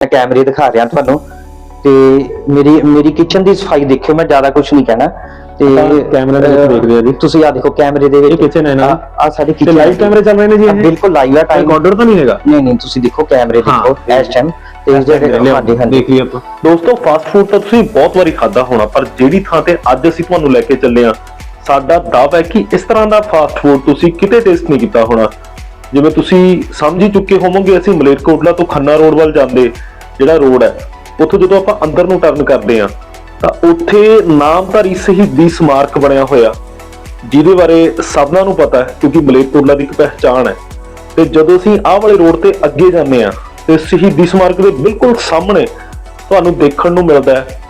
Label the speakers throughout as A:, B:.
A: ਮੈਂ ਕੈਮਰੇ ਦਿਖਾ ਰਿਹਾ ਤੁਹਾਨੂੰ ਤੇ ਮੇਰੀ ਮੇਰੀ ਕਿਚਨ ਦੀ ਸਫ਼ਾਈ ਦੇਖਿਓ ਮੈਂ ਜ਼ਿਆਦਾ ਕੁਝ ਨਹੀਂ ਕਹਿਣਾ ਤੇ
B: ਕੈਮਰੇ ਦੇ ਵਿੱਚ ਦੇਖ ਰਹੇ ਹਾਂ ਜੀ।
A: ਤੁਸੀਂ ਆ ਦੇਖੋ ਕੈਮਰੇ ਦੇ ਵਿੱਚ
B: ਇਹ kitchen ਹੈ ਨਾ?
A: ਆ ਸਾਡੀ
B: ਤੇ
A: ਕਿਚਨ
B: ਲਾਈਵ ਕੈਮਰੇ ਚੱਲ ਰਹੇ ਨੇ ਜੀ ਇਹ
A: ਬਿਲਕੁਲ ਲਾਈਵ ਆ ਟਾਈਮ
B: ਰਿਕਾਰਡਰ ਤਾਂ ਨਹੀਂ ਹੈਗਾ
A: ਨਹੀਂ ਨਹੀਂ ਤੁਸੀਂ ਦੇਖੋ ਕੈਮਰੇ
B: ਹਾਂ।
A: ਦੇਖੋ ਇਸ ਟਾਈਮ ਤੇ ਜਿਹੜੇ ਹਾਂਜੀ ਹਾਂਜੀ
B: ਦੇਖ ਲਈ ਆਪਾਂ ਦੋਸਤੋ ਫਾਸਟ ਫੂਡ ਤਾਂ ਤੁਸੀਂ ਬਹੁਤ ਵਾਰੀ ਖਾਦਾ ਹੋਣਾ ਪਰ ਜਿਹੜੀ ਥਾਂ ਤੇ ਅੱਜ ਅਸੀਂ ਤੁਹਾਨੂੰ ਲੈ ਕੇ ਚੱਲੇ ਆ ਸਾਡਾ ਦਾਅਵਾ ਹੈ ਕਿ ਇਸ ਤਰ੍ਹਾਂ ਦਾ ਫਾਸਟ ਫੂਡ ਤੁਸੀਂ ਕਿਤੇ ਟੇਸਟ ਨਹੀਂ ਕੀਤਾ ਹੋਣਾ ਜਿਵੇਂ ਤੁਸੀਂ ਸਮਝ ਹੀ ਚੁੱਕੇ ਹੋਵੋਗੇ ਅਸੀਂ ਮਲੇਰਕੋਟਲਾ ਤੋਂ ਖੰਨਾ ਰੋਡ ਵੱਲ ਜਾਂਦੇ ਜਿਹੜਾ ਰੋਡ ਹੈ, ਉੱਥੋਂ ਜਦੋਂ ਆਪਾਂ ਅੰਦਰ ਨੂੰ ਟਰਨ ਕਰਦੇ ਆ ਤਾਂ ਉੱਥੇ ਨਾਮਧਾਰੀ ਸ਼ਹੀਦੀ ਸਮਾਰਕ ਬਣਿਆ ਹੋਇਆ। ਜਿਹਦੇ ਬਾਰੇ ਸਭਨਾਂ ਨੂੰ ਪਤਾ ਹੈ, ਕਿਉਂਕਿ ਮਲੇਰਕੋਟਲਾ ਦੀ ਇੱਕ ਪਹਿਚਾਣ ਹੈ। ਤੇ ਜਦੋਂ ਅਸੀਂ ਆਹ ਵਾਲੇ ਰੋਡ ਤੇ ਅੱਗੇ ਜਾਂਦੇ ਆ ਤੇ ਸ਼ਹੀਦੀ ਸਮਾਰਕ ਦੇ ਬਿਲਕੁਲ ਸਾਹਮਣੇ ਤੁਹਾਨੂੰ ਦੇਖਣ ਨੂੰ ਮਿਲਦਾ ਹੈ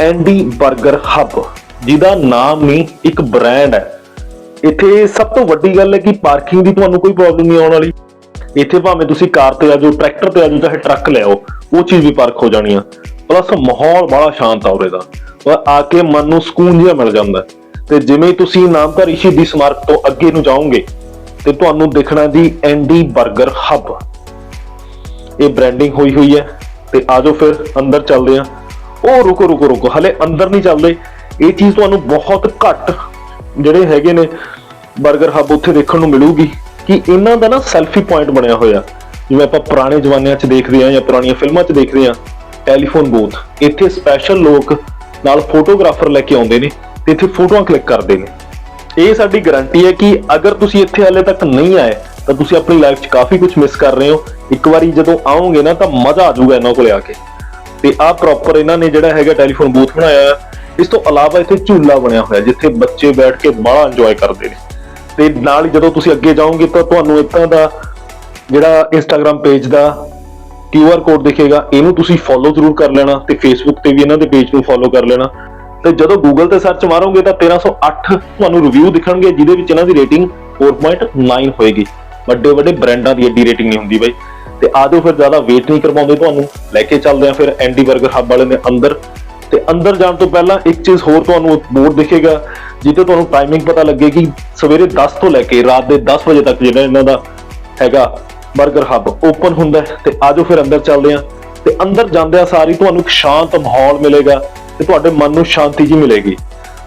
B: ਐਂਡੀ 버ਗਰ ਹੱਬ, ਜਿਹਦਾ ਨਾਮ ਨਹੀਂ ਇੱਕ ਬ੍ਰਾਂਡ ਹੈ। ਇੱਥੇ ਸਭ ਤੋਂ ਵੱਡੀ ਗੱਲ ਹੈ ਕਿ ਪਾਰਕਿੰਗ ਦੀ ਤੁਹਾਨੂੰ ਕੋਈ ਪ੍ਰੋਬਲਮ ਨਹੀਂ ਆਉਣ ਵਾਲੀ। ਇੱਥੇ ਭਾਵੇਂ ਤੁਸੀਂ ਕਾਰ ਤੇ ਆ ਜਾਓ, ਟਰੈਕਟਰ ਤੇ ਆ ਜਾਓ, ਚਾਹੇ ਟਰੱਕ ਲੈ ਆਓ, ਉਹ ਚੀਜ਼ ਵੀ ਪਾਰਕ ਹੋ ਜਾਣੀ ਆ। ਪਲੱਸ ਮਾਹੌਲ ਬੜਾ ਸ਼ਾਂਤ ਆ ਉਰੇ ਦਾ। ਔਰ ਆ ਕੇ ਮਨ ਨੂੰ ਸਕੂਨ ਜਿਹਾ ਮਿਲ ਜਾਂਦਾ। ਹੈ। ਤੇ ਜਿਵੇਂ ਤੁਸੀਂ ਨਾਮਧਾਰੀ ਸ਼ਹੀਦੀ ਸਮਾਰਕ ਤੋਂ ਅੱਗੇ ਨੂੰ ਜਾਓਗੇ, ਤੇ ਤੁਹਾਨੂੰ ਦਿਖਣਾ ਦੀ ਐਂਡੀ 버ਗਰ ਹੱਬ। ਇਹ ਬ੍ਰਾਂਡਿੰਗ ਹੋਈ ਹੋਈ ਹੈ। ਤੇ ਆਜੋ ਫਿਰ, ਅੰਦਰ ਚੱਲਦੇ ਆ ਉਹ ਰੁਕੋ ਰੁਕੋ ਰੁਕੋ, ਹਲੇ ਅੰਦਰ ਨਹੀਂ ਚੱਲਦੇ। ਇਹ ਚੀਜ਼ ਤੁਹਾਨੂੰ ਬਹੁਤ ਘੱਟ ਜਿਹੜੇ ਹੈਗੇ ਨੇ 버ਗਰ ਹੱਬ ਉੱਥੇ ਦੇਖਣ ਨੂੰ ਮਿਲੂਗੀ। ਕਿ ਇਹਨਾਂ ਦਾ ਨਾ ਸੈਲਫੀ ਪੁਆਇੰਟ ਬਣਿਆ ਹੋਇਆ। ਜਿਵੇਂ ਆਪਾਂ ਪੁਰਾਣੇ ਜ਼ਮਾਨਿਆਂ 'ਚ ਦੇਖਦੇ ਆ ਜਾਂ ਪੁਰਾਣੀਆਂ ਫਿਲਮਾਂ 'ਚ ਦੇਖਦੇ ਆ ਟੈਲੀਫੋਨ ਬੂਥ ਇੱਥੇ ਸਪੈਸ਼ਲ ਲੋਕ ਨਾਲ ਫੋਟੋਗ੍ਰਾਫਰ ਲੈ ਕੇ ਆਉਂਦੇ ਨੇ ਤੇ ਇੱਥੇ ਫੋਟੋਆਂ ਕਲਿੱਕ ਕਰਦੇ ਨੇ। ਇਹ ਸਾਡੀ ਗਾਰੰਟੀ ਹੈ ਕਿ ਅਗਰ ਤੁਸੀਂ ਇੱਥੇ ਹਾਲੇ ਤੱਕ ਨਹੀਂ ਆਏ, ਤਾਂ ਤੁਸੀਂ ਆਪਣੀ ਲਾਈਫ 'ਚ ਕਾਫੀ ਕੁਝ ਮਿਸ ਕਰ ਰਹੇ ਹੋ। ਇੱਕ ਵਾਰੀ ਜਦੋਂ ਆਓਗੇ ਨਾ, ਤਾਂ ਮਜ਼ਾ ਆ ਜਾਊਗਾ ਇਹਨਾਂ ਕੋਲੇ ਆ ਕੇ। ਤੇ ਆਹ ਪ੍ਰੋਪਰ ਇਹਨਾਂ ਨੇ ਜਿਹੜਾ ਹੈਗਾ ਟੈਲੀਫੋਨ ਬੂਥ ਬਣਾਇਆ ਇਸ ਤੋਂ ਇਲਾਵਾ ਇੱਥੇ ਝੂਲਾ ਬਣਿਆ ਹੋਇਆ, ਜਿੱਥੇ ਬੱਚੇ ਬੈਠ ਕੇ ਬੜਾ ਇੰਜੋਏ ਕਰਦੇ ਨੇ। ਤੇ ਨਾਲ ਹੀ ਜਦੋਂ ਤੁਸੀਂ ਅੱਗੇ ਜਾਓਗੇ ਤਾਂ ਤੁਹਾਨੂੰ ਇੱਦਾਂ ਦਾ ਜਿਹੜਾ ਇੰਸਟਾਗ੍ਰam ਪੇਜ ਦਾ QR ਕੋਡ ਦਿਖੇਗਾ, ਇਹਨੂੰ ਤੁਸੀਂ ਫੋਲੋ ਜ਼ਰੂਰ ਕਰ ਲੈਣਾ ਤੇ Facebook ਤੇ ਵੀ ਇਹਨਾਂ ਦੇ ਪੇਜ ਨੂੰ ਫੋਲੋ ਕਰ ਲੈਣਾ। ਤੇ ਜਦੋਂ Google ਤੇ ਸਰਚ ਮਾਰੋਗੇ ਤਾਂ 1308 ਤੁਹਾਨੂੰ ਰਿਵਿਊ ਦਿਖਣਗੇ, ਜਿਹਦੇ ਵਿੱਚ ਇਹਨਾਂ ਦੀ ਰੇਟਿੰਗ 4.9 ਹੋਏਗੀ। ਵੱਡੇ ਵੱਡੇ ਬ੍ਰਾਂਡਾਂ ਦੀ ਐਡੀ ਰੇਟਿੰਗ ਨਹੀਂ ਹੁੰਦੀ ਬਾਈ। ਤੇ ਆਜੋ ਫਿਰ ਜ਼ਿਆਦਾ ਵੇਟ ਨਹੀਂ ਕਰਵਾਉਂਦੇ ਤੁਹਾਨੂੰ। ਲੈ ਕੇ ਚੱਲਦੇ ਆ ਫਿਰ ਐਂਡੀ 버ਗਰ ਹੱਬ ਵਾਲੇ ਦੇ ਅੰਦਰ। ਤੇ ਅੰਦਰ ਜਾਣ ਤੋਂ ਪਹਿਲਾਂ ਇੱਕ ਚੀਜ਼ ਹੋਰ ਤੁਹਾਨੂੰ ਬੋਰਡ ਦਿਖੇਗਾ। ਜਿੱਥੇ ਤੁਹਾਨੂੰ ਟਾਈਮਿੰਗ ਪਤਾ ਲੱਗੇਗੀ ਸਵੇਰੇ 10 ਤੋਂ ਲੈ ਕੇ ਰਾਤ ਦੇ 10 ਵਜੇ ਤੱਕ ਜਿਹੜਾ ਇਹਨਾਂ ਦਾ ਹੈਗਾ 버ਗਰ ਹੱਬ ਓਪਨ ਹੁੰਦਾ ਹੈ ਤੇ ਆਜੋ ਫਿਰ ਅੰਦਰ ਚੱਲਦੇ ਆ ਤੇ ਅੰਦਰ ਜਾਂਦਿਆਂ ਸਾਰੀ ਤੁਹਾਨੂੰ ਇੱਕ ਸ਼ਾਂਤ ਮਾਹੌਲ ਮਿਲੇਗਾ ਤੇ ਤੁਹਾਡੇ ਮਨ ਨੂੰ ਸ਼ਾਂਤੀ ਜੀ ਮਿਲੇਗੀ।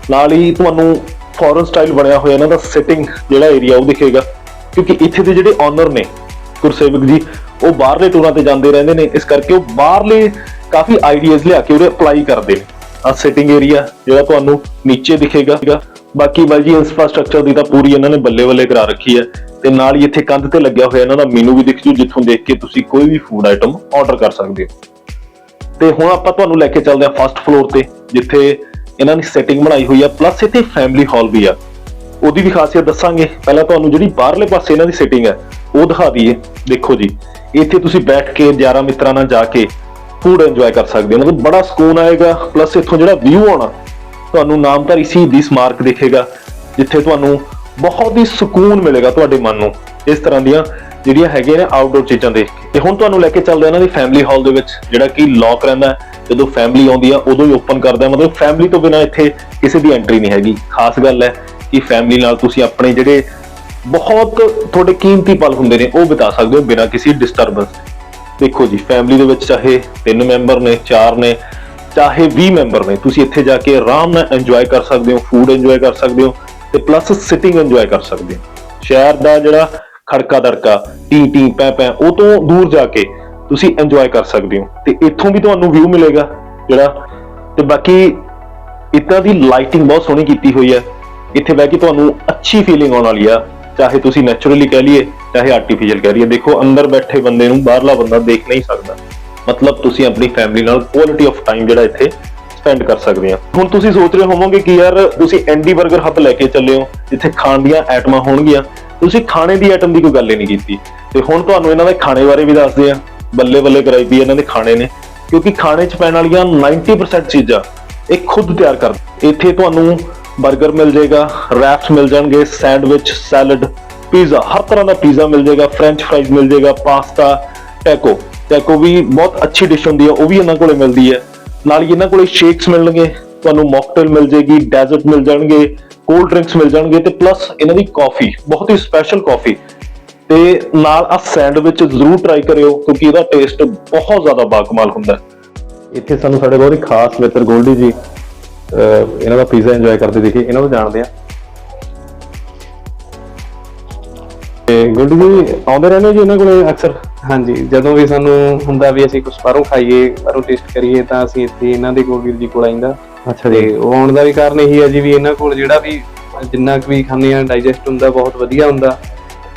B: ਨਾਲ ਹੀ ਤੁਹਾਨੂੰ ਫੋਰਨ ਸਟਾਈਲ ਬਣਿਆ ਹੋਇਆ ਇਹਨਾਂ ਦਾ ਸਿਟਿੰਗ ਜਿਹੜਾ ਏਰੀਆ ਉਹ ਦਿਖੇਗਾ ਕਿਉਂਕਿ ਇੱਥੇ ਦੇ ਜਿਹੜੇ ਓਨਰ ਨੇ ਗੁਰਸੇਵਕ ਜੀ, ਉਹ ਬਾਹਰਲੇ ਟੂਰਾਂ ਤੇ ਜਾਂਦੇ ਰਹਿੰਦੇ ਨੇ, ਇਸ ਕਰਕੇ ਉਹ ਬਾਹਰਲੇ ਕਾਫੀ ਆਈਡੀਆਜ਼ ਲਿਆ ਕੇ ਉਹਦੇ ਅਪਲਾਈ ਕਰਦੇ ਨੇ। ਆ ਸਿਟਿੰਗ ਏਰੀਆ ਜਿਹੜਾ ਤੁਹਾਨੂੰ ਨੀਚੇ ਦਿਖੇਗਾ ਬਾਕੀ ਬਾਈ ਇਨਫਰਾਸਟ੍ਰਕਚਰ ਦੀ ਤਾਂ ਪੂਰੀ ਇਹਨਾਂ ਨੇ ਬੱਲੇ ਬੱਲੇ ਕਰਾ ਰੱਖੀ ਹੈ ਤੇ ਨਾਲ ਹੀ ਇੱਥੇ ਕੰਧ ਤੇ ਲੱਗਿਆ ਹੋਇਆ ਇਹਨਾਂ ਦਾ ਮੈਨੂ ਵੀ ਦਿਖ ਜੂ, ਜਿੱਥੋਂ ਦੇਖ ਕੇ ਤੁਸੀਂ ਕੋਈ ਵੀ ਫੂਡ ਆਈਟਮ ਆਰਡਰ ਕਰ ਸਕਦੇ ਹੋ। ਤੇ ਹੁਣ ਆਪਾਂ ਤੁਹਾਨੂੰ ਲੈ ਕੇ ਚੱਲਦੇ ਹਾਂ ਫਸਟ ਫਲੋਰ ਤੇ, ਜਿੱਥੇ ਇਹਨਾਂ ਨੇ ਸੈਟਿੰਗ ਬਣਾਈ ਹੋਈ ਆ ਪਲੱਸ ਇੱਥੇ ਫੈਮਿਲੀ ਹਾਲ ਵੀ ਆ। ਉਹਦੀ ਵੀ ਖਾਸੀਅਤ ਦੱਸਾਂਗੇ। ਪਹਿਲਾਂ ਤੁਹਾਨੂੰ ਜਿਹੜੀ ਬਾਹਰਲੇ ਪਾਸੇ ਇਹਨਾਂ ਦੀ ਸੈਟਿੰਗ ਹੈ, ਉਹ ਦਿਖਾ ਦਈਏ। ਦੇਖੋ ਜੀ, ਇੱਥੇ ਤੁਸੀਂ ਬੈਠ ਕੇ, ਯਾਰਾਂ ਮਿੱਤਰਾਂ ਨਾਲ ਜਾ ਕੇ ਫੂਡ ਇੰਜੋਏ ਕਰ ਸਕਦੇ ਹੋ। ਮਤਲਬ ਬੜਾ ਸਕੂਨ ਆਏਗਾ ਪਲੱਸ ਇੱਥੋਂ ਜਿਹੜਾ ਵਿਊ ਆਉਣਾ, ਤੁਹਾਨੂੰ ਨਾਮਧਾਰੀ ਸ਼ਹੀਦੀ ਸਮਾਰਕ ਦਿਖੇਗਾ, ਜਿੱਥੇ ਤੁਹਾਨੂੰ ਬਹੁਤ ਹੀ ਸਕੂਨ ਮਿਲੇਗਾ ਤੁਹਾਡੇ ਮਨ ਨੂੰ। ਇਸ ਤਰ੍ਹਾਂ ਦੀਆਂ ਜਿਹੜੀਆਂ ਹੈਗੀਆਂ ਨੇ ਆਊਟਡੋਰ ਚੀਜ਼ਾਂ ਦੇਖ ਕੇ। ਤੇ ਹੁਣ ਤੁਹਾਨੂੰ ਲੈ ਕੇ ਚੱਲਦੇ ਇਹਨਾਂ ਦੀ ਫੈਮਿਲੀ ਹਾਲ ਦੇ ਵਿੱਚ, ਜਿਹੜਾ ਕਿ ਲੌਕ ਰਹਿੰਦਾ ਜਦੋਂ ਫੈਮਿਲੀ ਆਉਂਦੀ ਆ, ਉਦੋਂ ਹੀ ਓਪਨ ਕਰਦਾ ਮਤਲਬ ਫੈਮਿਲੀ ਤੋਂ ਬਿਨਾ ਇੱਥੇ ਕਿਸੇ ਦੀ ਐਂਟਰੀ ਨਹੀਂ ਹੈਗੀ। ਖਾਸ ਗੱਲ ਹੈ ਕਿ ਫੈਮਿਲੀ ਨਾਲ ਤੁਸੀਂ ਆਪਣੇ ਜਿਹੜੇ ਬਹੁਤ ਤੁਹਾਡੇ ਕੀਮਤੀ ਪਲ ਹੁੰਦੇ ਨੇ, ਉਹ ਬਿਤਾ ਸਕਦੇ ਹੋ ਬਿਨਾ ਕਿਸੇ ਡਿਸਟਰਬੈਂਸ ਦੇਖੋ ਜੀ ਫੈਮਿਲੀ ਦੇ ਵਿੱਚ ਚਾਹੇ 3 ਮੈਂਬਰ ਨੇ 4 ਨੇ, ਚਾਹੇ 20 ਮੈਂਬਰ ਨੇ, ਤੁਸੀਂ ਇੱਥੇ ਜਾ ਕੇ ਆਰਾਮ ਨਾਲ ਇੰਜੋਏ ਕਰ ਸਕਦੇ ਹੋ ਫੂਡ ਇੰਜੋਏ ਕਰ ਸਕਦੇ ਹੋ ਤੇ ਪਲੱਸ ਸਿਟਿੰਗ ਇੰਜੋਏ ਕਰ ਸਕਦੇ ਹੋ। ਸ਼ਹਿਰ ਦਾ ਜਿਹੜਾ ਖੜਕਾ ਦੜਕਾ, ਟੀ ਟੀ, ਪੈ ਪੈ, ਉਹ ਤੋਂ ਦੂਰ ਜਾ ਕੇ ਤੁਸੀਂ ਇੰਜੋਏ ਕਰ ਸਕਦੇ ਹੋ ਤੇ ਇੱਥੋਂ ਵੀ ਤੁਹਾਨੂੰ ਵਿਊ ਮਿਲੇਗਾ ਜਿਹੜਾ ਤੇ ਬਾਕੀ ਇੱਦਾਂ ਦੀ ਲਾਈਟਿੰਗ ਬਹੁਤ ਸੋਹਣੀ ਕੀਤੀ ਹੋਈ ਹੈ। ਇੱਥੇ ਬਹਿ ਕੇ ਤੁਹਾਨੂੰ ਅੱਛੀ ਫੀਲਿੰਗ ਆਉਣ ਵਾਲੀ ਆ। ਚਾਹੇ ਤੁਸੀਂ ਨੇਚਰਲੀ ਕਹਿ ਲਈਏ, ਚਾਹੇ ਆਰਟੀਫੀਸ਼ੀਅਲ ਕਹਿ ਲਈਏ, ਦੇਖੋ ਅੰਦਰ ਬੈਠੇ ਬੰਦੇ ਨੂੰ ਬਾਹਰਲਾ ਬੰਦਾ ਦੇਖ ਨਹੀਂ ਸਕਦਾ। ਮਤਲਬ ਤੁਸੀਂ ਆਪਣੀ ਫੈਮਿਲੀ ਨਾਲ ਕੁਆਲਿਟੀ ਆਫ ਟਾਈਮ ਜਿਹੜਾ ਇੱਥੇ ਸਪੈਂਡ ਕਰ ਸਕਦੇ ਆ। ਹੁਣ ਤੁਸੀਂ ਸੋਚ ਰਹੇ ਹੋਵੋਗੇ ਕਿ ਯਾਰ ਤੁਸੀਂ ਐਂਡੀ 버ਗਰ ਹੱਬ ਲੈ ਕੇ ਚੱਲੇ ਹੋ, ਜਿੱਥੇ ਖਾਣ ਦੀਆਂ ਆਈਟਮਾਂ ਹੋਣਗੀਆਂ। ਤੁਸੀਂ ਖਾਣੇ ਦੀ ਆਈਟਮ ਦੀ ਕੋਈ ਗੱਲ ਹੀ ਨਹੀਂ ਕੀਤੀ। ਤੇ ਹੁਣ ਤੁਹਾਨੂੰ ਇਹਨਾਂ ਦੇ ਖਾਣੇ ਬਾਰੇ ਵੀ ਦੱਸਦੇ ਆ। ਬੱਲੇ ਬੱਲੇ ਕਰਾਈ ਵੀ ਇਹਨਾਂ ਦੇ ਖਾਣੇ ਨੇ। ਕਿਉਂਕਿ ਖਾਣੇ 'ਚ ਪੈਣ ਵਾਲੀਆਂ 90% ਚੀਜ਼ਾਂ ਇਹ ਖੁਦ ਤਿਆਰ ਕਰਦੇ ਇੱਥੇ ਤੁਹਾਨੂੰ 버ਗਰ ਮਿਲ ਜਾਏਗਾ ਰੈਪਸ ਮਿਲ ਜਾਣਗੇ ਸੈਂਡਵਿਚ ਸੈਲਡ ਪੀਜ਼ਾ ਹਰ ਤਰ੍ਹਾਂ ਦਾ ਪੀਜ਼ਾ ਮਿਲ ਜਾਏਗਾ ਫ੍ਰੈਂਚ ਫ੍ਰਾਈਜ਼ ਮਿਲ ਜਾਏਗਾ ਪਾਸਤਾ ਟੈਕੋ ਟੈਕੋ ਵੀ ਬਹੁਤ ਅੱਛੀ ਡਿਸ਼ ਹੁੰਦੀ ਹੈ, ਉਹ ਵੀ ਇਹਨਾਂ ਕੋਲੇ ਮਿਲਦੀ ਹੈ। ਨਾਲ ਹੀ ਇਹਨਾਂ ਕੋਲੇ ਸ਼ੇਕਸ ਮਿਲਣਗੇ, ਤੁਹਾਨੂੰ ਮੌਕਟੇਲ ਮਿਲ ਜੇਗੀ ਡੈਜ਼ਰਟ ਮਿਲ ਜਾਣਗੇ ਕੋਲਡ ਡਰਿੰਕਸ ਮਿਲ ਜਾਣਗੇ ਤੇ ਪਲੱਸ ਇਹਨਾਂ ਦੀ ਕਾਫੀ ਬਹੁਤ ਹੀ ਸਪੈਸ਼ਲ ਕਾਫੀ ਤੇ ਨਾਲ ਆ ਸੈਂਡਵਿਚ ਜ਼ਰੂਰ ਟਰਾਈ ਕਰਿਓ, ਕਿਉਂਕਿ ਇਹਦਾ ਟੇਸਟ ਬਹੁਤ ਜ਼ਿਆਦਾ ਬਾਕਮਾਲ ਹੁੰਦਾ ਹੈ। ਇੱਥੇ ਸਾਨੂੰ ਸਾਡੇ ਬਹੁਤ ਹੀ ਖਾਸ ਮਿੱਤਰ ਗੋਲਡੀ ਜੀ ਇਹਨਾਂ ਦਾ ਪੀਜ਼ਾ ਇੰਜੋਏ ਕਰਦੇ ਦੇਖੀ ਇਹਨਾਂ ਨੂੰ ਜਾਣਦੇ ਆ। ਤੇ ਗੋਲਡੀ ਜੀ ਆਉਂਦੇ ਰਹਿੰਦੇ ਜੀ ਇਹਨਾਂ ਕੋਲੇ ਅਕਸਰ?
C: ਹਾਂਜੀ ਜਦੋਂ ਵੀ ਸਾਨੂੰ ਹੁੰਦਾ ਵੀ ਅਸੀਂ ਕੁਝ ਬਾਹਰੋਂ ਖਾਈਏ ਬਾਹਰੋਂ ਟੇਸਟ ਕਰੀਏ ਤਾਂ ਅਸੀਂ ਇੱਥੇ ਇਹਨਾਂ ਦੇ ਕੋਲ ਵੀਰ ਜੀ ਕੋਲ ਆਈਂਦਾ।
B: ਅੱਛਾ
C: ਤੇ ਉਹ ਆਉਣ ਦਾ ਵੀ ਕਾਰਨ ਇਹੀ ਹੈ ਜੀ ਵੀ ਇਹਨਾਂ ਕੋਲ ਜਿਹੜਾ ਵੀ ਜਿੰਨਾ ਕੁ ਵੀ ਖਾਂਦੇ ਆ ਡਾਈਜੈਸਟ ਹੁੰਦਾ ਬਹੁਤ ਵਧੀਆ ਹੁੰਦਾ।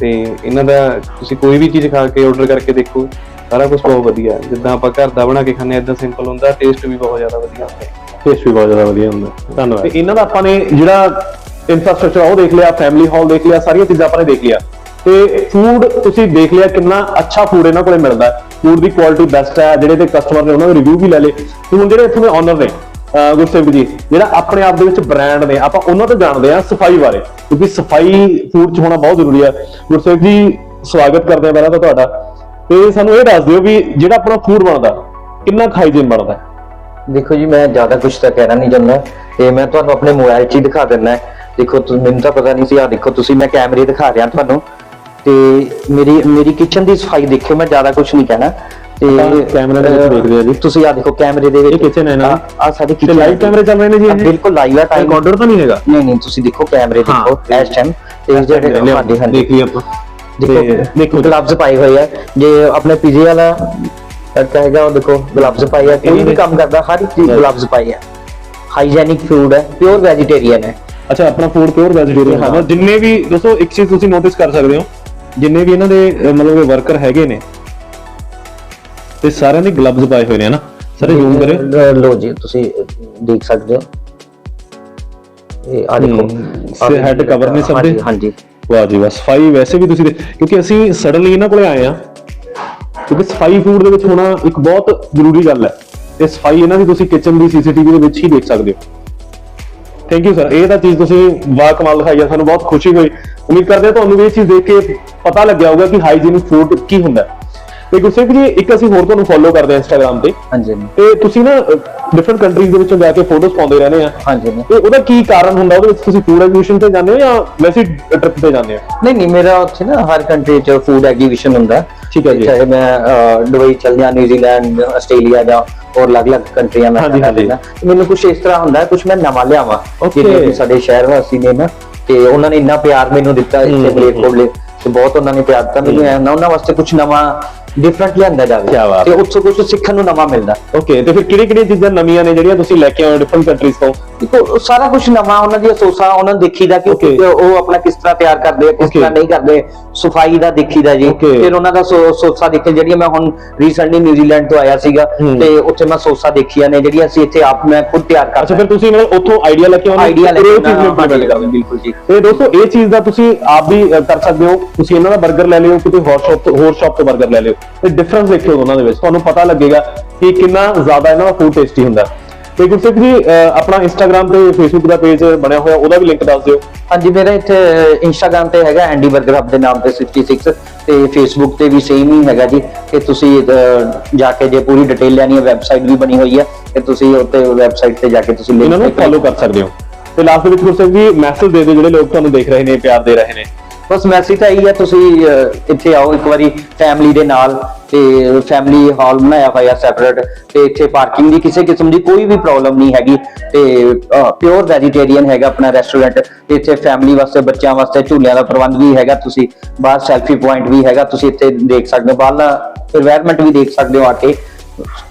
C: ਤੇ ਇਹਨਾਂ ਦਾ ਤੁਸੀਂ ਕੋਈ ਵੀ ਚੀਜ਼ ਖਾ ਕੇ ਆਰਡਰ ਕਰਕੇ ਦੇਖੋ ਸਾਰਾ ਕੁਝ ਬਹੁਤ ਵਧੀਆ। ਜਿੱਦਾਂ ਆਪਾਂ ਘਰ ਦਾ ਬਣਾ ਕੇ ਖਾਂਦੇ ਆ ਇਦਾਂ ਸਿੰਪਲ ਹੁੰਦਾ ਟੇਸਟ ਵੀ ਬਹੁਤ ਜ਼ਿਆਦਾ ਵਧੀਆ ਹੁੰਦਾ।
B: ਟੇਸਟ ਬਹੁਤ ਜ਼ਿਆਦਾ ਵਧੀਆ ਹੁੰਦਾ ਧੰਨਵਾਦ। ਤੇ ਇਹਨਾਂ ਦਾ ਆਪਾਂ ਨੇ ਜਿਹੜਾ ਇਨਫਰਾਸਟ੍ਰਕਚਰ ਉਹ ਦੇਖ ਲਿਆ ਫੈਮਿਲੀ ਹਾਲ ਦੇਖ ਲਿਆ, ਸਾਰੀਆਂ ਚੀਜ਼ਾਂ ਆਪਾਂ ਨੇ ਦੇਖ ਲਿਆ। ਤੇ ਫੂਡ ਤੁਸੀਂ ਦੇਖ ਲਿਆ ਕਿੰਨਾ ਅੱਛਾ ਫੂਡ ਇਹਨਾਂ ਕੋਲੇ ਮਿਲਦਾ ਫੂਡ ਦੀ ਕੁਆਲਿਟੀ ਬੈਸਟ ਹੈ, ਜਿਹੜੇ ਤੇ ਕਸਟਮਰ ਨੇ ਉਹਨਾਂ ਦੇ ਰਿਵਿਊ ਵੀ ਲੈ ਲਏ। ਤੇ ਹੁਣ ਜਿਹੜੇ ਇੱਥੋਂ ਦੇ ਓਨਰ ਨੇ, ਅਹ ਗੁਰਸੇਵਕ ਜੀ, ਜਿਹੜਾ ਆਪਣੇ ਆਪ ਦੇ ਵਿੱਚ ਬ੍ਰਾਂਡ ਨੇ, ਆਪਾਂ ਉਹਨਾਂ ਤੋਂ ਜਾਣਦੇ ਹਾਂ ਸਫ਼ਾਈ ਬਾਰੇ। ਕਿਉਂਕਿ ਸਫ਼ਾਈ ਫੂਡ 'ਚ ਹੋਣਾ ਬਹੁਤ ਜ਼ਰੂਰੀ ਹੈ। ਗੁਰਸੇਵਕ ਜੀ, ਸਵਾਗਤ ਕਰਦੇ ਹਾਂ ਪਹਿਲਾਂ ਤਾਂ ਤੁਹਾਡਾ। ਤੇ ਸਾਨੂੰ ਇਹ ਦੱਸ ਦਿਓ ਵੀ ਜਿਹੜਾ ਆਪਣਾ ਫੂਡ ਬਣਦਾ, ਕਿੰਨਾ ਹਾਈਜੀਨ ਬਣਦਾ
A: ਦੇਖੋ ਜੀ ਮੈਂ ਜ਼ਿਆਦਾ ਕੁਝ ਤਾਂ ਕਹਿਣਾ ਨਹੀਂ ਚਾਹੁੰਦਾ ਤੇ ਮੈਂ ਤੁਹਾਨੂੰ ਆਪਣੇ ਮੋਬਾਈਲ 'ਚ ਹੀ ਦਿਖਾ ਦਿੰਦਾ। ਦੇਖੋ ਤੁਸੀਂ ਮੈਨੂੰ ਤਾਂ ਪਤਾ ਨਹੀਂ ਸੀ ਆ ਦੇਖੋ ਤੁਸੀਂ ਮੈਂ ਕੈਮਰੇ ਦਿਖਾ ਰਿਹਾ ਤੁਹਾਨੂੰ ਤੇ ਮੇਰੀ ਮੇਰੀ ਕਿਚਨ ਦੀ ਸਫ਼ਾਈ ਦੇਖਿਓ ਮੈਂ ਜ਼ਿਆਦਾ ਕੁਝ ਨਹੀਂ ਕਹਿਣਾ ਤੇ
B: ਕੈਮਰੇ ਦੇ ਵਿੱਚ
A: ਅਹ,
B: ਦੇਖਦੇ ਹਾਂ ਜੀ।
A: ਤੁਸੀਂ ਆ ਦੇਖੋ ਕੈਮਰੇ ਦੇ ਵਿੱਚ
B: kitchen ਹੈ ਦੀ?
A: ਆ ਸਾਡੀ kitchen
B: ਲਾਈਵ। ਕੈਮਰੇ ਚੱਲ ਰਹੇ ਨੇ ਜੀ?
A: ਬਿਲਕੁਲ ਲਾਈਵ ਹੈ ਟਾਈਮ
B: ਆਰਡਰ ਤਾਂ ਨਹੀਂ ਹੈਗਾ
A: ਨਹੀਂ ਨਹੀਂ ਤੁਸੀਂ ਦੇਖੋ ਕੈਮਰੇ। ਦੇਖੋ ਇਸ ਟਾਈਮ ਤੇ ਜਿਹੜੇ ਹਾਂਜੀ ਹਾਂਜੀ
B: ਦੇਖ ਲਈ ਆਪਾਂ
A: ਦੇਖੋ
B: ਦੇਖੋ
A: ਗਲਵਜ਼ ਪਾਏ ਹੋਏ ਆ ਜੇ ਆਪਣੇ ਪੀਜ਼ੇ ਵਾਲਾ ਕਹੇਗਾ ਉਹ ਦੇਖੋ ਗਲਵਜ਼ ਪਾਏ ਆ ਕੋਈ ਵੀ ਕੰਮ ਕਰਦਾ ਹਰ ਇੱਕ ਚੀਜ਼ ਗਲਵਜ਼ ਪਾਏ ਆ। ਹਾਈਜੈਨਿਕ ਫੂਡ ਹੈ ਪਿਓਰ ਵੈਜੀਟੇਰੀਅਨ ਹੈ।
B: ਅੱਛਾ ਆਪਣਾ ਫੂਡ ਪਿਓਰ ਵੈਜੀਟੇਰੀਅਨ
A: ਹਾਂ।
B: ਜਿੰਨੇ ਵੀ ਦੋਸਤੋ ਇੱਕ ਚੀਜ਼ ਤੁਸੀਂ ਨੋਟਿਸ ਕਰ ਸਕਦੇ ਹੋ ਜਿੰਨੇ ਵੀ ਇਹਨਾਂ ਦੇ ਮਤਲਬ ਵਰਕਰ ਹੈਗੇ ਨੇ ਤੇ ਸਾਰਿਆਂ ਦੇ ਗਲਵਜ਼ ਪਾਏ ਹੋਏ ਨੇ ਹਨਾ? ਸਾਰੇ ਜ਼ੂਮ ਕਰਿਓ।
A: ਲਓ ਜੀ ਤੁਸੀਂ ਦੇਖ ਸਕਦੇ ਹੋ। ਇਹ ਆ ਦੇਖੋ
B: ਸੇ head cover ਨੇ ਸਭ ਦੇ?
A: ਹਾਂਜੀ, ਹਾਂਜੀ
B: ਵਾਹ ਜੀ ਵਾਹ। ਸਫ਼ਾਈ ਵੈਸੇ ਵੀ ਤੁਸੀਂ ਦੇ- ਕਿਉਂਕਿ ਅਸੀਂ ਸਡਨਲੀ ਇਹਨਾਂ ਕੋਲੇ ਆਏ ਆ ਕਿਉਂਕਿ ਸਫ਼ਾਈ ਫੂਡ ਦੇ ਵਿੱਚ ਹੋਣਾ ਇੱਕ ਬਹੁਤ ਜ਼ਰੂਰੀ ਗੱਲ ਹੈ। ਤੇ ਸਫ਼ਾਈ ਇਹਨਾਂ ਦੀ ਤੁਸੀਂ ਕਿਚਨ ਦੀ ਸੀਸੀਟੀਵੀ ਦੇ ਵਿੱਚ ਹੀ ਦੇਖ ਸਕਦੇ ਹੋ। ਥੈਂਕ ਯੂ ਸਰ ਇਹ ਤਾਂ ਚੀਜ਼ ਤੁਸੀਂ ਵਾਹ ਕਮਾਲ ਦਿਖਾਈ ਹੈ ਸਾਨੂੰ ਬਹੁਤ ਖੁਸ਼ੀ ਹੋਈ। ਉਮੀਦ ਕਰਦੇ ਹਾਂ ਤੁਹਾਨੂੰ ਵੀ ਇਹ ਚੀਜ਼ ਦੇਖ ਕੇ ਪਤਾ ਲੱਗਿਆ ਹੋਊਗਾ ਕਿ ਹਾਈਜੀਨਿਕ ਫੂਡ ਕੀ ਹੁੰਦਾ ਹੈ। ਤੇ ਗੁਰਸੇਵਕ ਜੀ ਇੱਕ ਅਸੀਂ ਹੋਰ ਤੁਹਾਨੂੰ ਫੋਲੋ ਕਰਦੇ ਹਾਂ ਇੰਸਟਾਗ੍ਰam ਤੇ।
A: ਹਾਂਜੀ
B: ਤੇ ਤੁਸੀਂ ਨਾ ਡਿਫਰੈਂਟ ਕੰਟਰੀਜ਼ ਦੇ ਵਿੱਚੋਂ ਜਾ ਕੇ ਫੋਟੋਜ਼ ਪਾਉਂਦੇ ਰਹਿੰਦੇ ਆ।
A: ਹਾਂਜੀ
B: ਤੇ ਉਹਦਾ ਕੀ ਕਾਰਨ ਹੁੰਦਾ? ਉਹਦੇ ਵਿੱਚ ਤੁਸੀਂ ਫੂਡ ਐਗਜ਼ੀਬਿਸ਼ਨ ਤੇ ਜਾਂਦੇ ਹੋ ਜਾਂ ਵੈਸੇ ਟ੍ਰਿਪ ਤੇ ਜਾਂਦੇ ਹੋ?
A: ਨਹੀਂ ਨਹੀਂ ਮੇਰਾ ਉੱਥੇ ਨਾ ਹਰ ਕੰਟਰੀ 'ਚ ਫੂਡ ਐਗਜੀਬਿਸ਼ਨ ਹੁੰਦਾ।
B: ਠੀਕ ਹੈ ਜੀ।
A: ਚਾਹੇ ਮੈਂ ਅਹ, ਦੁਬਈ ਚਲ ਜਾ ਨਿਊਜ਼ੀਲੈਂਡ ਆਸਟ੍ਰੇਲੀਆ ਜਾਂ ਹੋਰ ਅਲੱਗ-ਅਲੱਗ ਕੰਟਰੀਆਂ ਮੈਂ
B: ਹਾਂਜੀ, ਹਾਂਜੀ।
A: ਮੈਨੂੰ ਕੁਝ ਇਸ ਤਰ੍ਹਾਂ ਹੁੰਦਾ ਕੁਝ ਮੈਂ ਨਵਾਂ ਲਿਆਵਾਂ।
B: Okay.
A: ਜਿਵੇਂ ਕਿ ਸਾਡੇ ਸ਼ਹਿਰ ਵਾਸੀ ਨੇ ਨਾ ਤੇ ਉਹਨਾਂ ਨੇ ਇੰਨਾ ਪਿਆਰ ਮੈਨੂੰ ਦਿੱਤਾ ਇੱਥੇ
B: ਹਮ,
A: ਮਲੇਰਕੋਟਲੇ ਤੇ ਬਹੁਤ ਉਹਨਾਂ ਨੇ ਪਿਆਰ ਦਿੱਤਾ। ਮੈਨੂੰ ਐਂ ਨਾ ਉਹਨਾਂ ਵਾਸਤੇ ਕੁਝ ਨਵਾਂ ਡਿਫਰੈਂਟ ਲਿਆਂਦਾ
B: ਕਿਆ
A: ਜਾਵੇ।
B: ਬਾਤ।
A: ਤੇ ਉੱਥੋਂ ਕੁਝ ਸਿੱਖਣ ਨੂੰ ਨਵਾਂ ਮਿਲਦਾ।
B: ਓਕੇ ਤੇ ਫਿਰ ਕਿਹੜੀ ਕਿਹੜੀਆਂ ਚੀਜ਼ਾਂ ਨਵੀਆਂ ਨੇ ਜਿਹੜੀਆਂ ਤੁਸੀਂ ਲੈ ਕੇ ਆਏ ਹੋ ਡਿਫਰੈਂਟ ਕੰਟਰੀਜ਼ ਤੋਂ?
A: ਦੇਖੋ ਸਾਰਾ ਕੁਝ ਨਵਾਂ ਉਹਨਾਂ ਦੀਆਂ ਸੋਸਾਂ ਉਹਨਾਂ ਨੂੰ ਦੇਖੀਦਾ ਕਿ
B: Okay.
A: ਉਹ ਆਪਣਾ ਕਿਸ ਤਰ੍ਹਾਂ ਤਿਆਰ ਕਰਦੇ ਆ ਕਿਸ
B: Okay.
A: ਤਰ੍ਹਾਂ ਨਹੀਂ ਕਰਦੇ ਸਫ਼ਾਈ ਦਾ ਦੇਖੀਦਾ ਜੀ
B: Okay.
A: ਫਿਰ ਉਹਨਾਂ ਦਾ ਸੋ- ਸੋਸਾ ਦੇਖੇ ਜਿਹੜੀਆਂ ਮੈਂ ਹੁਣ ਰੀਸੈਂਟਲੀ ਨਿਊਜ਼ੀਲੈਂਡ ਤੋਂ ਆਇਆ ਸੀਗਾ
B: ਹੂੰ।
A: ਤੇ ਉੱਥੇ ਮੈਂ ਸੋਸਾ ਦੇਖੀਆਂ ਨੇ ਜਿਹੜੀਆਂ ਅਸੀਂ ਇੱਥੇ ਆਪ ਮੈਂ ਖੁਦ ਤਿਆਰ
B: ਅੱਛਾ
A: ਕਰਦਾ
B: ਫਿਰ ਤੁਸੀਂ ਮਤਲਬ ਉੱਥੋਂ ਆਈਡੀਆ ਲੈ ਕੇ ਆਉਂਦੇ
A: ਆਈਡੀਆ ਲੈ ਕੇ
B: ਹੋ।
A: ਬਿਲਕੁਲ ਜੀ
B: ਤੇ ਦੋਸਤੋ ਇਹ ਚੀਜ਼ ਦਾ ਤੁਸੀਂ ਆਪ ਵੀ ਅ, ਕਰ ਸਕਦੇ ਹੋ ਤੁਸੀਂ ਇਹਨਾਂ ਦਾ 버ਗਰ ਲੈ ਲਿਓ ਕਿਤੇ ਹੋਰ ਸ਼ਾਪ ਤੋਂ ਹੋਰ ਸ਼ਾਪ ਤੋਂ 버ਗਰ ਲੈ ਲਿਓ ਤੇ ਡਿਫਰੈਂਸ ਦੇਖਿਓ ਦੋਨਾਂ ਦੇ ਵਿੱਚ ਤੁਹਾਨੂੰ ਪਤਾ ਲੱਗੇਗਾ ਕਿ ਕਿੰਨਾ ਜ਼ਿਆਦਾ ਇਹਨਾਂ ਦਾ ਫੂਡ ਟੇਸਟੀ ਹੁੰਦਾ ਤੇ ਗੁਰਸਿੱਖ ਜੀ ਆਪਣਾ ਇੰਸਟਾਗ੍ਰam ਤੇ ਫੇਸਬੁੱਕ ਦਾ ਪੇਜ ਬਣਿਆ ਹੋਇਆ ਉਹਦਾ ਵੀ ਲਿੰਕ ਦੱਸ ਦਿਓ।
A: ਹਾਂਜੀ ਮੇਰਾ ਇੱਥੇ ਇੰਸਟਾਗ੍ਰam ਤੇ ਹੈਗਾ ਐਂਡੀ 버ਗਰ ਹੱਬ ਦੇ ਨਾਮ ਤੇ 66 ਤੇ ਫੇਸਬੁੱਕ ਤੇ ਵੀ ਸੇਮ ਹੀ ਹੈਗਾ ਜੀ। ਕਿ ਤੁਸੀਂ ਜਾ ਕੇ ਜੇ ਪੂਰੀ ਡਿਟੇਲ ਲੈਣੀ ਹੈ ਵੈਬਸਾਈਟ ਵੀ ਬਣੀ ਹੋਈ ਹੈ ਤੇ ਤੁਸੀਂ ਉੱਤੇ ਵੈਬਸਾਈਟ ਤੇ ਜਾ ਕੇ ਤੁਸੀਂ
B: ਇਹਨਾਂ ਨੂੰ
A: ਤੇ
B: ਫੋਲੋ ਕਰ ਸਕਦੇ ਹੋ। ਤੇ ਲਾਸਟ ਵਿੱਚ ਗੁਰਸਿੱਖ ਜੀ ਮੈਸੇਜ ਦੇ ਦਿਓ ਜਿਹੜੇ ਲੋਕ ਤੁਹਾਨੂੰ ਦੇਖ ਰਹੇ ਨੇ ਪਿਆਰ ਦੇ ਰਹੇ ਨੇ।
A: ਬਸ ਮੈਸੇਜ ਤਾਂ ਇਹੀ ਹੈ ਤੁਸੀਂ ਇੱਥੇ ਆਓ ਇੱਕ ਵਾਰੀ ਫੈਮਿਲੀ ਦੇ ਨਾਲ ਤੇ ਫੈਮਿਲੀ ਹਾਲ ਬਣਾਇਆ ਹੋਇਆ ਸੈਪਰੇਟ ਤੇ ਇੱਥੇ ਪਾਰਕਿੰਗ ਦੀ ਕਿਸੇ ਕਿਸਮ ਦੀ ਕੋਈ ਵੀ ਪ੍ਰੋਬਲਮ ਨਹੀਂ ਹੈਗੀ ਤੇ ਪਿਓਰ ਵੈਜੀਟੇਰੀਅਨ ਹੈਗਾ ਆਪਣਾ ਰੈਸਟੋਰੈਂਟ ਤੇ ਇੱਥੇ ਫੈਮਿਲੀ ਵਾਸਤੇ, ਬੱਚਿਆਂ ਵਾਸਤੇ ਝੂਲਿਆਂ ਦਾ ਪ੍ਰਬੰਧ ਵੀ ਹੈਗਾ ਤੁਸੀਂ, ਬਾਹਰ ਸੈਲਫੀ ਪੁਆਇੰਟ ਵੀ ਹੈਗਾ, ਤੁਸੀਂ ਇੱਥੇ ਦੇਖ ਸਕਦੇ ਹੋ ਬਾਹਰਲਾ এনवायरमेंट ਵੀ ਦੇਖ ਸਕਦੇ ਹੋ ਆ ਕੇ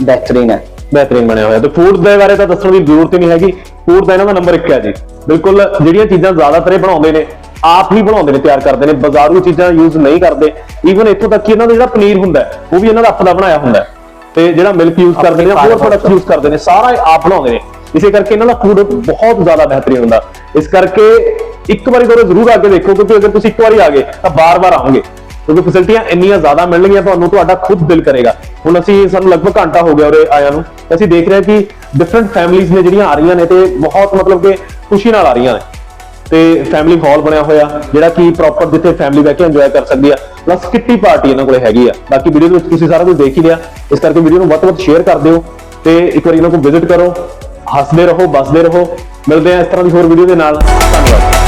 A: ਬਿਹਤਰੀਨ ਹੈ।
B: ਬਿਹਤਰੀਨ ਬਣਿਆ ਹੋਇਆ। ਤੇ ਫੂਡ ਦੇ ਬਾਰੇ ਤਾਂ ਦੱਸਣ ਦੀ ਜ਼ਰੂਰਤ ਹੀ ਨਹੀਂ ਹੈਗੀ। ਫੂਡ ਦਾ ਇਹਨਾਂ ਦਾ ਨੰਬਰ 1 ਹੈ ਜੀ। ਬਿਲਕੁਲ ਜਿਹੜੀਆਂ ਚੀਜ਼ਾਂ ਜ਼ਿਆਦਾਤਰ ਬਣਾਉਂਦੇ ਨੇ ਆਪ ਹੀ ਬਣਾਉਂਦੇ ਨੇ ਤਿਆਰ ਕਰਦੇ ਨੇ ਬਾਜ਼ਾਰੂ ਚੀਜ਼ਾਂ ਯੂਜ਼ ਨਹੀਂ ਕਰਦੇ। ਈਵਨ ਇੱਥੋਂ ਤੱਕ ਕਿ ਇਹਨਾਂ ਦਾ ਜਿਹੜਾ ਪਨੀਰ ਹੁੰਦਾ ਉਹ ਵੀ ਇਹਨਾਂ ਦਾ ਆਪਣਾ ਬਣਾਇਆ ਹੁੰਦਾ। ਤੇ ਜਿਹੜਾ ਮਿਲਕ ਯੂਜ਼ ਕਰਦੇ ਨੇ ਹੋਰ ਪ੍ਰੋਡਕਟ ਯੂਜ਼ ਕਰਦੇ ਨੇ ਸਾਰਾ ਇਹ ਆਪ ਬਣਾਉਂਦੇ ਨੇ। ਇਸੇ ਕਰਕੇ ਇਹਨਾਂ ਦਾ ਫੂਡ ਬਹੁਤ ਜ਼ਿਆਦਾ ਬਿਹਤਰੀਨ ਹੁੰਦਾ। ਇਸ ਕਰਕੇ ਇੱਕ ਵਾਰੀ ਕਰੋ ਜ਼ਰੂਰ ਆ ਕੇ ਦੇਖੋ ਕਿਉਂਕਿ ਅਗਰ ਤੁਸੀਂ ਇੱਕ ਵਾਰੀ ਆ ਗਏ ਤਾਂ ਬਾਰ-ਬਾਰ ਆਓਗੇ। ਕਿਉਂਕਿ ਫੈਸਿਲਿਟੀਆਂ ਇੰਨੀਆਂ ਜ਼ਿਆਦਾ ਮਿਲਣਗੀਆਂ ਤੁਹਾਨੂੰ ਤੁਹਾਡਾ ਖੁਦ ਦਿਲ ਕਰੇਗਾ। ਹੁਣ ਅਸੀਂ ਸਾਨੂੰ ਲਗਭਗ ਘੰਟਾ ਹੋ ਗਿਆ ਉਰੇ ਆਇਆਂ ਨੂੰ। ਅਸੀਂ ਦੇਖ ਰਹੇ ਹਾਂ ਕਿ ਡਿਫਰੈਂਟ ਫੈਮਿਲੀਆਂ ਨੇ ਜਿਹੜੀਆਂ ਆ ਰਹੀਆਂ ਨੇ ਤੇ ਬਹੁਤ ਮਤਲਬ ਕਿ ਖੁਸ਼ੀ ਨਾਲ ਆ ਰਹੀਆਂ ਨੇ। ਤੇ ਫੈਮਿਲੀ ਹਾਲ ਬਣਿਆ ਹੋਇਆ, ਜਿਹੜਾ ਕਿ ਪ੍ਰੋਪਰ ਜਿੱਥੇ ਫੈਮਿਲੀ ਬਹਿ ਕੇ ਇੰਜੋਏ ਕਰ ਸਕਦੀ ਆ ਪਲੱਸ ਕਿੱਟੀ ਪਾਰਟੀ ਇਹਨਾਂ ਕੋਲੇ ਹੈਗੀ ਆ। ਬਾਕੀ ਵੀਡੀਓ ਦੇ ਵਿੱਚ ਤੁਸੀਂ ਸਾਰਾ ਕੁਝ ਦੇਖ ਹੀ ਲਿਆ। ਇਸ ਕਰਕੇ ਵੀਡੀਓ ਨੂੰ ਵੱਧ ਤੋਂ ਵੱਧ ਸ਼ੇਅਰ ਕਰ ਦਿਓ ਤੇ ਇੱਕ ਵਾਰੀ ਇਹਨਾਂ ਕੋਲ ਵਿਜ਼ਿਟ ਕਰੋ, ਹੱਸਦੇ ਰਹੋ, ਬਸਦੇ ਰਹੋ। ਮਿਲਦੇ ਆ ਇਸ ਤਰ੍ਹਾਂ ਦੀ ਹੋਰ ਵੀਡੀਓ ਦੇ ਨਾਲ। ਧੰਨਵਾਦ।